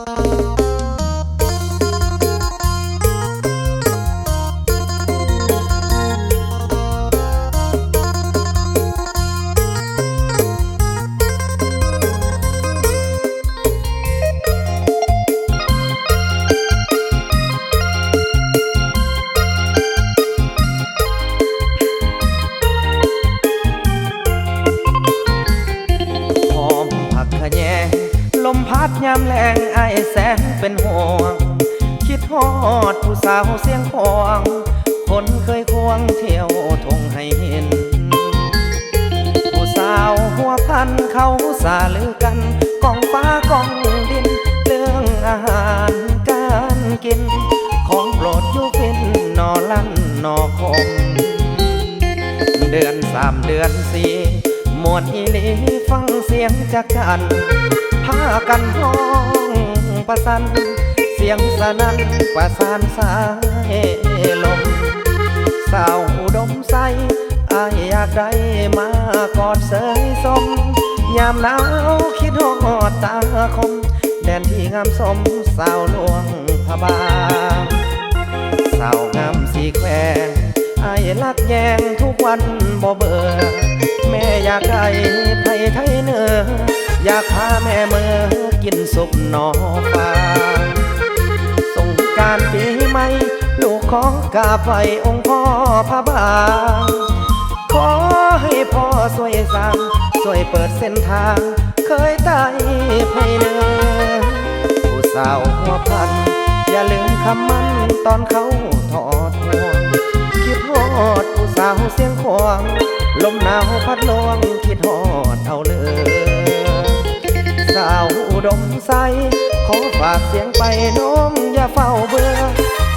ห ยามแรงไอแสนเป็นห่วง คิดฮอดผู้สาวเสียงควง คนเคยควงเที่ยวทงให้เห็น ผู้สาวหัวพันเขาสาลือกันกองฟ้ากองดิน เรื่องอาหารการกิน ของโปรดยูฟินนอลั่นนอคมเดือนสามเดือนสี่ มวนอีลีฟังเสียงจากกันพากันห้องประสัน เสียงสนั่นประสานสายลมสาวอุดมใสอายอยากได้มากอดเสยสม ยามหนาวคิดหอดตาคม แดนที่งามสมสาวหลวงพระบางสาวงามสีแควงไอ้ายลักแยงทุกวันบ่เบื่อากได้ไทยไทยเนื้ออยากพาแม่เมื่อกินสุปหนอฟางสงการปีใหม่ลูกของกาไหวองค์พ่อพระบางขอให้พ่อช่วยสั่งช่วยเปิดเส้นทาง เคยไต่ไพเนื้อผู้สาวหัวพัน อย่าลืมคำมันตอนเขาถอดห่วงคิดฮอดผู้สาวเสียงควง ลมหนาวพัดลวงคิดฮอดเอาเลยสาวอุดมใส ขอฝากเสียงไปน้องอย่าเฝ้าเบื่อ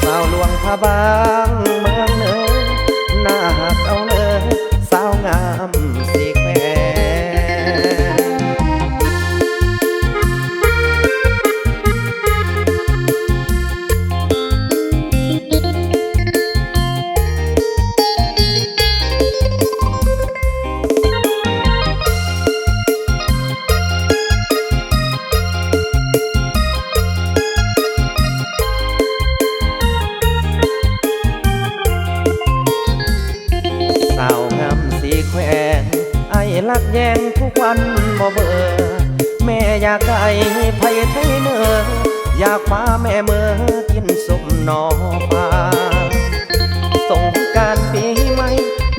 สาวหลวงพระบางเมืองเนือ ลักแยงทุกวันบ่เบื่อแม่อยากได้ไผ่ไทยเนื้ออยากพาแม่เมื่อกินสุปหนอปลาสงการปีใหม่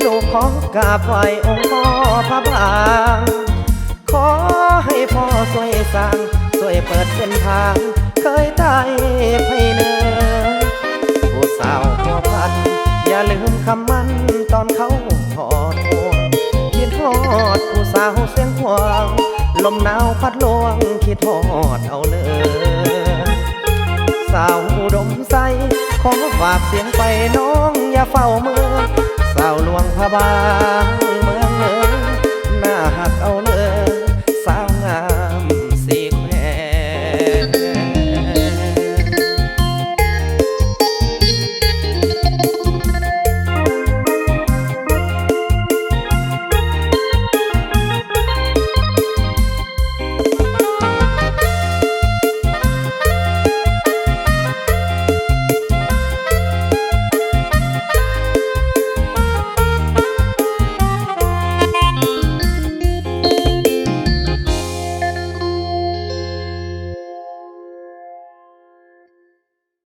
ลูกขอกราบไหวองค์พ่อพระบางขอให้พ่อช่วยสร้างช่วยเปิดเส้นทาง เคยตายไพเนื้อผู้สาวหัวพันอย่าลืมคำมันตอน อดผู้สาวเสียงควง ลมหนาวพัดลวงคิดทอดเอาเลย สาวดมใส ขอฝากเสียงไปน้องอย่าเฝ้าเมือง สาวหลวงพระบางเมืองเลย